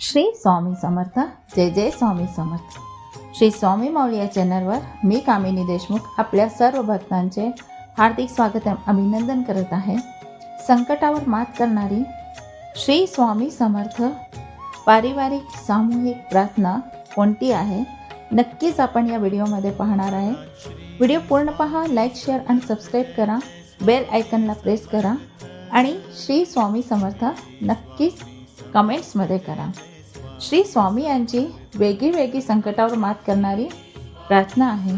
श्री स्वामी समर्थ जय जय स्वामी समर्थ. श्री स्वामी माऊली या चॅनलवर मी कामिनी देशमुख आपल्या सर्व भक्तांचे हार्दिक स्वागत अभिनंदन करत आहे. संकटावर मात करणारी श्री स्वामी समर्थ पारिवारिक सामूहिक प्रार्थना कोणती आहे? नक्कीच आपण या व्हिडिओमध्ये पाहणार आहे. व्हिडिओ पूर्ण पहा लाईक शेअर आणि सबस्क्राईब करा. बेल आयकनला प्रेस करा. आणि श्री स्वामी समर्थ नक्कीच कमेंट्समध्ये करा. श्री स्वामी यांची वेगळी वेगळी संकटावर मात करणारी प्रार्थना आहे.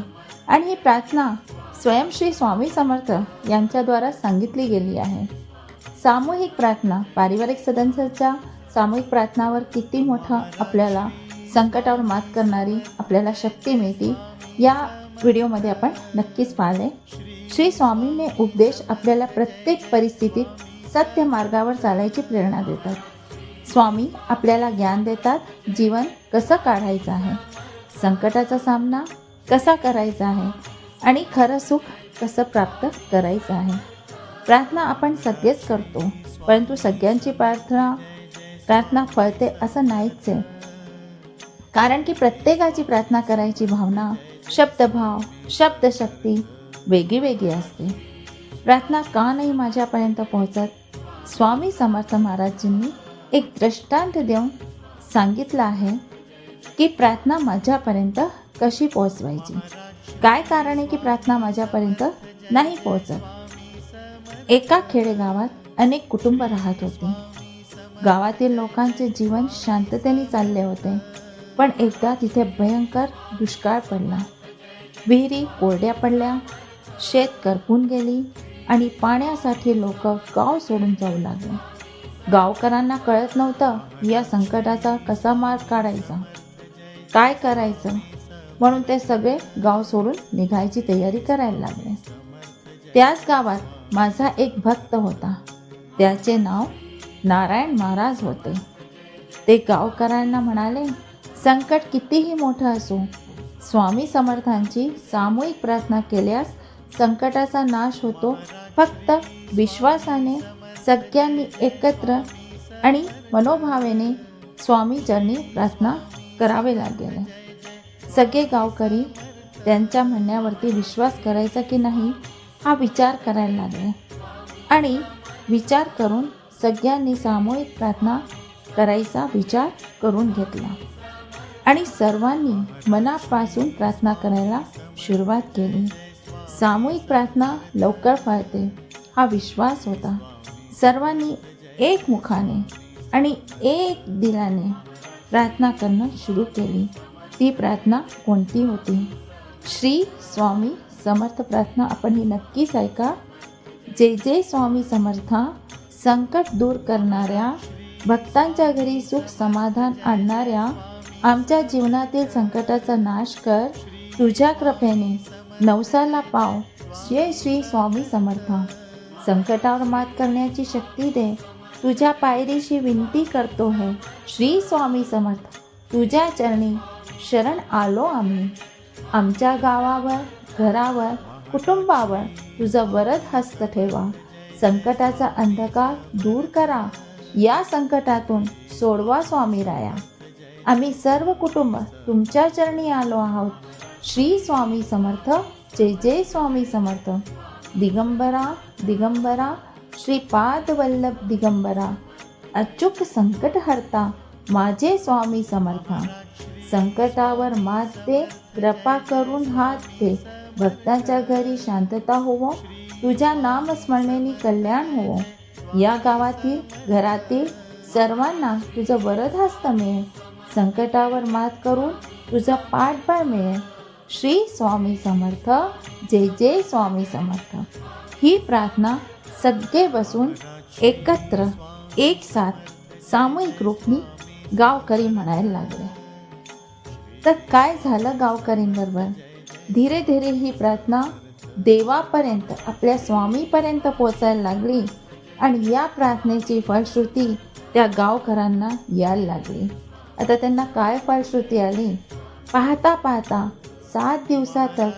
आणि ही प्रार्थना स्वयं श्री स्वामी समर्थ यांच्याद्वारा सांगितली गेली आहे. सामूहिक प्रार्थना पारिवारिक सदस्यांच्या सामूहिक प्रार्थनावर किती मोठं आपल्याला संकटावर मात करणारी आपल्याला शक्ती मिळते या व्हिडिओमध्ये आपण नक्कीच पाहिले. श्री स्वामीने उपदेश आपल्याला प्रत्येक परिस्थितीत सत्य मार्गावर चालायची प्रेरणा देतात. स्वामी आपल्याला ज्ञान देतात जीवन कसं काढायचं आहे? संकटाचा सामना कसा करायचा आहे? आणि खरं सुख कसं प्राप्त करायचं आहे? प्रार्थना आपण सगळेच करतो परंतु सगळ्यांची प्रार्थना प्रार्थना फळते असं नाहीच आहे. कारण की प्रत्येकाची प्रार्थना करायची भावना शब्दभाव शब्दशक्ती वेगळी वेगळी असते. प्रार्थना का नाही माझ्यापर्यंत पोहोचत? स्वामी समर्थ महाराजजींनी एक दृष्टांत देऊन सांगितलं आहे की प्रार्थना माझ्यापर्यंत कशी पोहोचवायची? काय कारण आहे की प्रार्थना माझ्यापर्यंत नाही पोहोचत? एका खेडेगावात अनेक कुटुंब राहत होते. गावातील लोकांचे जीवन शांततेने चालले होते. पण एकदा तिथे भयंकर दुष्काळ पडला. विहिरी कोरड्या पडल्या. शेत करपून गेली आणि पाण्यासाठी लोक गाव सोडून जाऊ लागले. गावकऱ्यांना कळत नव्हतं या संकटाचा कसा मार्ग काढायचा? काय करायचं? म्हणून ते सगळे गाव सोडून निघायची तयारी करायला लागले. त्याच गावात माझा एक भक्त होता. त्याचे नाव नारायण महाराज होते. ते गावकऱ्यांना म्हणाले संकट कितीही मोठं असो स्वामी समर्थांची सामूहिक प्रार्थना केल्यास संकटाचा नाश होतो. फक्त विश्वासाने सगळ्यांनी एकत्र आणि मनोभावेने स्वामी प्रार्थना करावे लागेल. सगळे गावकरी त्यांच्या म्हणण्यावरती विश्वास करायचा की नाही हा विचार करायला लागले. आणि विचार करून सगळ्यांनी सामूहिक प्रार्थना करायचा विचार करून घेतला. आणि सर्वांनी मनापासून प्रार्थना करायला सुरुवात केली. सामूहिक प्रार्थना लवकर फळते हा विश्वास होता. सर्वांनी एक मुखाने आणि एक दिलाने प्रार्थना करणं सुरू केली. ती प्रार्थना कोणती होती? श्री स्वामी समर्थ प्रार्थना आपण ही नक्कीच ऐका. जे जे स्वामी समर्था संकट दूर करणाऱ्या भक्तांच्या घरी सुख समाधान आणणाऱ्या आमच्या जीवनातील संकटाचा नाश कर तुझ्या कृपेने नवसाला पाव. श्री श्री स्वामी समर्था. संकटावर मात करण्याची शक्ती दे. तुझ्या पायरीशी विनंती करतो है. श्री स्वामी समर्थ. तुझ्या चरणी शरण आलो आम्ही. आमच्या गावावर घरावर कुटुंबावर तुझं वरद हस्त ठेवा. संकटाचा अंधकार दूर करा. या संकटातून सोडवा स्वामी राया. आम्ही सर्व कुटुंब तुमच्या चरणी आलो आहोत. श्री स्वामी समर्थ. जय जय स्वामी समर्थ. दिगंबरा दिगंबरा श्रीपाद वल्लभ दिगंबरा अचूक संकट हरता माझे स्वामी समर्था. संकटावर मात दे कृपा करून हात दे भक्तांच्या घरी शांतता होवो. तुझ्या नामस्मरणेने कल्याण होवो. या गावातील घरातील सर्वांना तुझं वरद हस्त मिळेल. संकटावर मात करून तुझा पाठबळ मिळेल. श्री स्वामी समर्थ. जय जय स्वामी समर्थ. ही प्रार्थना सगळे बसून एकत्र एक साथ सामूहिक रूपनी गावकरी म्हणायला लागले. तर काय झालं गावकरींबरोबर धीरे धीरे ही प्रार्थना देवापर्यंत आपल्या स्वामीपर्यंत पोचायला लागली आणि या प्रार्थनेची फलश्रुती त्या गावकऱ्यांना यायला लागली. आता त्यांना काय फलश्रुती आली? पाहता पाहता सात दिवसातच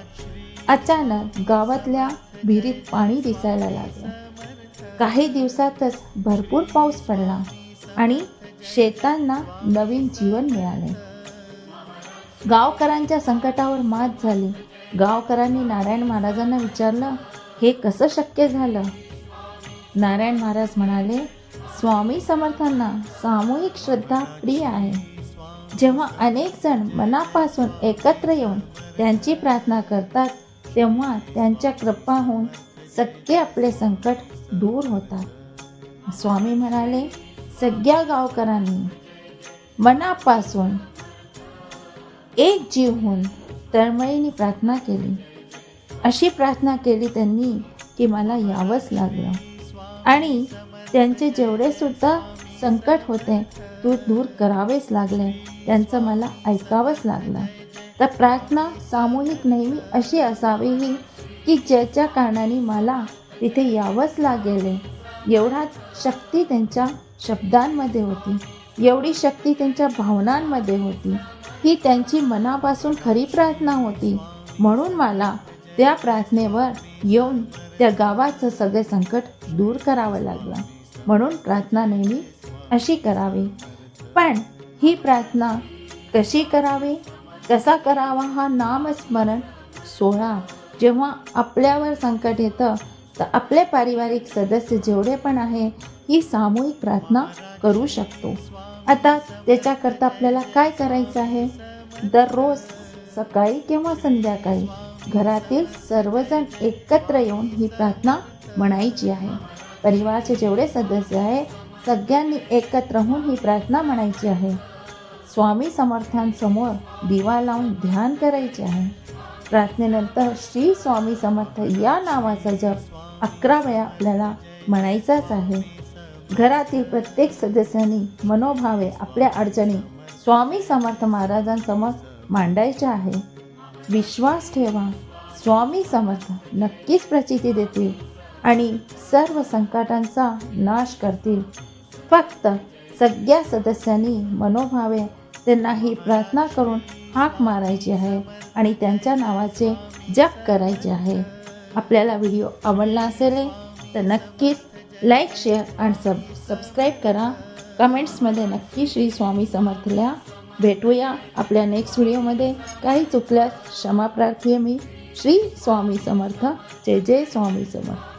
अचानक गावातल्या विहिरीत पाणी दिसायला लागलं. काही दिवसातच भरपूर पाऊस पडला आणि शेतांना नवीन जीवन मिळाले. गावकऱ्यांच्या संकटावर मात झाली. गावकऱ्यांनी नारायण महाराजांना विचारलं हे कसं शक्य झालं? नारायण महाराज म्हणाले स्वामी समर्थांना सामूहिक श्रद्धा प्रिय आहे. जेव्हा अनेक जण मनापासून एकत्र येऊन त्यांची प्रार्थना करतात तेव्हा त्यांच्या कृपा होऊन सगळे आपले संकट दूर होतात. स्वामी म्हणाले सगळ्या गावकऱ्यांनी मनापासून एक जीव होऊन तळमळीने प्रार्थना केली. अशी प्रार्थना केली त्यांनी की मला यावंच लागलं. आणि त्यांचे जेवढे सुद्धा संकट होते तू दूर करावेच लागले. त्यांचं मला ऐकावंच लागलं. तर प्रार्थना सामूहिक नेहमी अशी असावी ही की ज्याच्या कारणाने मला तिथे यावंच लागेल. एवढा शक्ती त्यांच्या शब्दांमध्ये होती. एवढी शक्ती त्यांच्या भावनांमध्ये होती. ही त्यांची मनापासून खरी प्रार्थना होती. म्हणून मला त्या प्रार्थनेवर येऊन त्या गावाचं सगळे संकट दूर करावं लागलं. म्हणून प्रार्थना नेहमी अशी करावी. पण ही प्रार्थना कशी करावी? कसा करावा हा नामस्मरण सोहळा जेव्हा आपल्यावर संकट येतं तर आपले पारिवारिक सदस्य जेवढे पण आहे ही सामूहिक प्रार्थना करू शकतो. आता त्याच्याकरता आपल्याला काय करायचं आहे? दररोज सकाळी किंवा संध्याकाळी घरातील सर्वजण एकत्र येऊन ही प्रार्थना म्हणायची आहे. परिवाराचे जेवढे सदस्य आहे सगळ्यांनी एकत्र होऊन ही प्रार्थना म्हणायची आहे. स्वामी समर्थांसमोर दिवा लावून ध्यान करायचे आहे. प्रार्थनेनंतर श्री स्वामी समर्थ या नावाचा जप अकरा वेळा आपल्याला म्हणायचाच आहे. घरातील प्रत्येक सदस्यांनी मनोभावे आपल्या अडचणी स्वामी समर्थ महाराजांसमोर मांडायच्या आहे. विश्वास ठेवा स्वामी समर्थ नक्कीच प्रचिती देतील आणि सर्व संकटांचा नाश करतील. फक्त सगळ्या सदस्यांनी मनोभावे त्यांना ही प्रार्थना करून हाक मारायची आहे आणि त्यांच्या नावाचे जप करायचे आहे. आपल्याला व्हिडिओ आवडला असेल तर नक्कीच लाईक शेअर आणि सब सबस्क्राईब करा. कमेंट्समध्ये नक्की श्री स्वामी समर्थल्या. भेटूया आपल्या नेक्स्ट व्हिडिओमध्ये. काही चुकल्यास क्षमा प्रार्थी मी. श्री स्वामी समर्थ. जय जय स्वामी समर्थ.